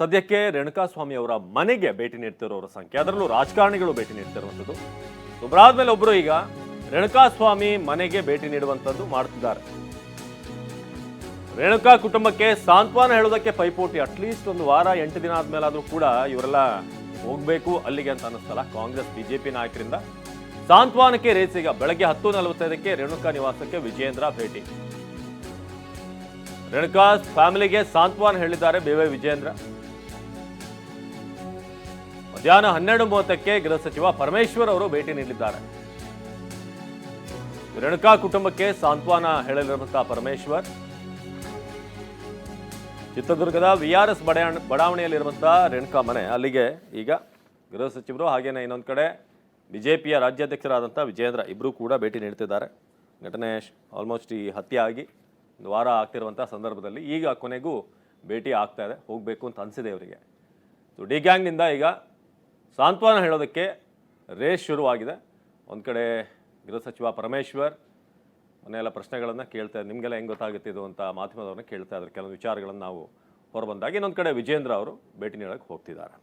ಸದ್ಯಕ್ಕೆ ರೇಣುಕಾಸ್ವಾಮಿ ಅವರ ಮನೆಗೆ ಭೇಟಿ ನೀಡ್ತಿರೋರ ಸಂಖ್ಯೆ, ಅದರಲ್ಲೂ ರಾಜಕಾರಣಿಗಳು ಭೇಟಿ ನೀಡ್ತಿರುವಂಥದ್ದು. ಒಬ್ಬರಾದ್ಮೇಲೆ ಒಬ್ಬರು ಈಗ ರೇಣುಕಾಸ್ವಾಮಿ ಮನೆಗೆ ಭೇಟಿ ನೀಡುವಂಥದ್ದು ಮಾಡ್ತಿದ್ದಾರೆ. ರೇಣುಕಾ ಕುಟುಂಬಕ್ಕೆ ಸಾಂತ್ವನ ಹೇಳೋದಕ್ಕೆ ಪೈಪೋಟಿ ಅಟ್ಲೀಸ್ಟ್ ಒಂದು ವಾರ, ಎಂಟು ದಿನ ಆದ್ಮೇಲಾದ್ರೂ ಕೂಡ ಇವರೆಲ್ಲ ಹೋಗಬೇಕು ಅಲ್ಲಿಗೆ ಅಂತ ಅನ್ನಿಸ್ತಲ್ಲ ಕಾಂಗ್ರೆಸ್, ಬಿಜೆಪಿ ನಾಯಕರಿಂದ. ಸಾಂತ್ವನಕ್ಕೆ ರೇಸ್ ಈಗ ಬೆಳಗ್ಗೆ ಹತ್ತು ನಲವತ್ತೈದಕ್ಕೆ ರೇಣುಕಾ ನಿವಾಸಕ್ಕೆ ವಿಜಯೇಂದ್ರ ಭೇಟಿ. ರೇಣುಕಾ ಫ್ಯಾಮಿಲಿಗೆ ಸಾಂತ್ವನ ಹೇಳಿದ್ದಾರೆ ಬೇವೆ ವಿಜೇಂದ್ರ ಮಧ್ಯಾಹ್ನ ಹನ್ನೆರಡು ಮೂವತ್ತಕ್ಕೆ ಗೃಹ ಸಚಿವ ಪರಮೇಶ್ವರ್ ಅವರು ಭೇಟಿ ನೀಡಲಿದ್ದಾರೆ. ರೇಣುಕಾ ಕುಟುಂಬಕ್ಕೆ ಸಾಂತ್ವನ ಹೇಳಲಿರುವಂತಹ ಪರಮೇಶ್ವರ್. ಚಿತ್ರದುರ್ಗದ ವಿ ಆರ್ ಎಸ್ ಬಡಾವಣೆಯಲ್ಲಿರುವಂತಹ ರೇಣುಕಾ ಮನೆ, ಅಲ್ಲಿಗೆ ಈಗ ಗೃಹ ಸಚಿವರು ಹಾಗೇನೆ ಇನ್ನೊಂದು ಕಡೆ ಬಿಜೆಪಿಯ ರಾಜ್ಯಾಧ್ಯಕ್ಷರಾದಂಥ ವಿಜೇಂದ್ರ ಇಬ್ಬರೂ ಕೂಡ ಭೇಟಿ ನೀಡ್ತಿದ್ದಾರೆ ಘಟನೆ ಆಲ್ಮೋಸ್ಟ್ ಈ ಹತ್ಯೆ ಆಗಿ ಒಂದು ವಾರ ಆಗ್ತಿರುವಂಥ ಸಂದರ್ಭದಲ್ಲಿ ಈಗ ಕೊನೆಗೂ ಭೇಟಿ ಆಗ್ತಾ ಇದೆ. ಹೋಗಬೇಕು ಅಂತ ಅನಿಸಿದೆ ಇವರಿಗೆ. ಸೊ ಡಿ ಗ್ಯಾಂಗ್ನಿಂದ ಈಗ ಸಾಂತ್ವನ ಹೇಳೋದಕ್ಕೆ ರೇಸ್ ಶುರುವಾಗಿದೆ. ಒಂದು ಕಡೆ ಗೃಹ ಸಚಿವ ಪರಮೇಶ್ವರ್ ಮನೆಯೆಲ್ಲ ಪ್ರಶ್ನೆಗಳನ್ನು ಕೇಳ್ತಾ ನಿಮಗೆಲ್ಲ ಹೆಂಗೆ ಗೊತ್ತಾಗುತ್ತೆ ಇದು ಅಂತ ಮಾಧ್ಯಮದವ್ರನ್ನ ಕೇಳ್ತಾ ಇದ್ದಾರೆ. ಕೆಲವು ವಿಚಾರಗಳನ್ನು ನಾವು ಹೊರಬಂದಾಗ ಇನ್ನೊಂದು ಕಡೆ ವಿಜೇಂದ್ರ ಅವರು ಭೇಟಿ ನೀಡೋಕ್ಕೆ ಹೋಗ್ತಿದ್ದಾರೆ.